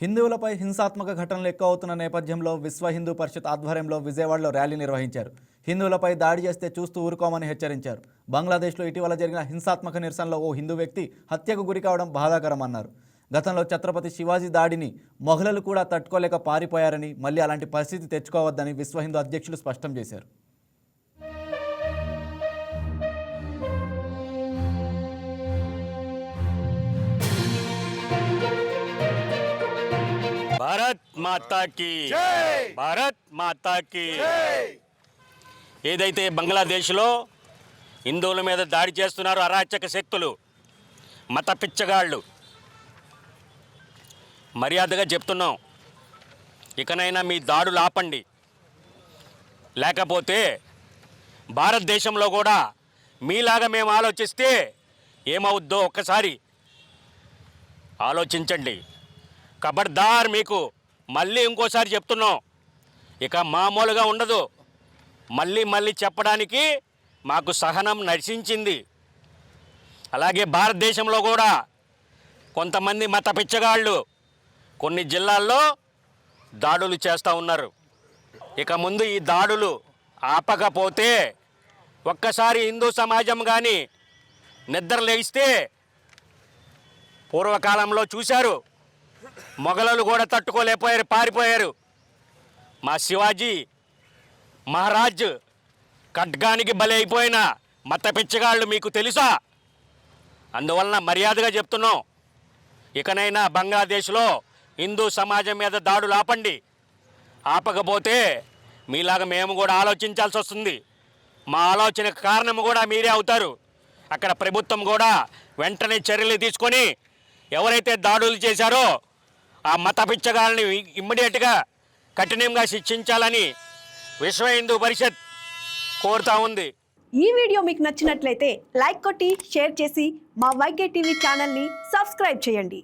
హిందువులపై హింసాత్మక ఘటనలు ఎక్కువ అవుతున్న నేపథ్యంలో విశ్వ హిందూ పరిషత్ ఆధ్వర్యంలో విజయవాడలో ర్యాలీ నిర్వహించారు. హిందువులపై దాడి చేస్తే చూస్తూ ఊరుకోమని హెచ్చరించారు. బంగ్లాదేశ్లో ఇటీవల జరిగిన హింసాత్మక నిరసనలో ఓ హిందూ వ్యక్తి హత్యకు గురి కావడం బాధాకరమన్నారు. గతంలో ఛత్రపతి శివాజీ దాడిని మొఘలులు కూడా తట్టుకోలేక పారిపోయారని మళ్ళీ అలాంటి పరిస్థితి తెచ్చుకోవద్దని విశ్వ హిందూ అధ్యక్షులు స్పష్టం చేశారు. భారత్ మాతాకి భారత్ మాతాకి ఏదైతే బంగ్లాదేశ్లో హిందువుల మీద దాడి చేస్తున్నారో అరాచక శక్తులు మత పిచ్చగాళ్ళు మర్యాదగా చెప్తున్నాం ఇకనైనా మీ దాడులు ఆపండి. లేకపోతే భారతదేశంలో కూడా మీలాగా మేము ఆలోచిస్తే ఏమవుద్దో ఒక్కసారి ఆలోచించండి. ఖబర్దార్ మీకు మళ్ళీ ఇంకోసారి చెప్తున్నాం. ఇక మామూలుగా ఉండదు. మళ్ళీ మళ్ళీ చెప్పడానికి మాకు సహనం నశించింది అలాగే భారతదేశంలో కూడా కొంతమంది మత పిచ్చగాళ్ళు కొన్ని జిల్లాల్లో దాడులు చేస్తూ ఉన్నారు. ఇక ముందు ఈ దాడులు ఆపకపోతే ఒక్కసారి హిందూ సమాజం కానీ నిద్ర లేస్తే పూర్వకాలంలో చూశారు. మొఘలలు కూడా తట్టుకోలేకపోయారు పారిపోయారు. మా శివాజీ మహారాజ్ ఖడ్గానికి బలి అయిపోయిన మత పిచ్చగాళ్ళు మీకు తెలుసా? అందువలన మర్యాదగా చెప్తున్నాం. ఇకనైనా బంగ్లాదేశ్లో హిందూ సమాజం మీద దాడులు ఆపండి. ఆపకపోతే మీలాగా మేము కూడా ఆలోచించాల్సి వస్తుంది. మా ఆలోచనకు కారణం కూడా మీరే అవుతారు. అక్కడ ప్రభుత్వం కూడా వెంటనే చర్యలు తీసుకొని ఎవరైతే దాడులు చేశారో ఆ మత పిచ్చగాళ్ళని ఇమ్మీడియట్గా కఠినంగా శిక్షించాలని విశ్వ హిందూ పరిషత్ కోరుతా ఉంది. ఈ వీడియో మీకు నచ్చినట్లయితే లైక్ కొట్టి షేర్ చేసి మా వైకే టీవీ ఛానల్ని సబ్స్క్రైబ్ చేయండి.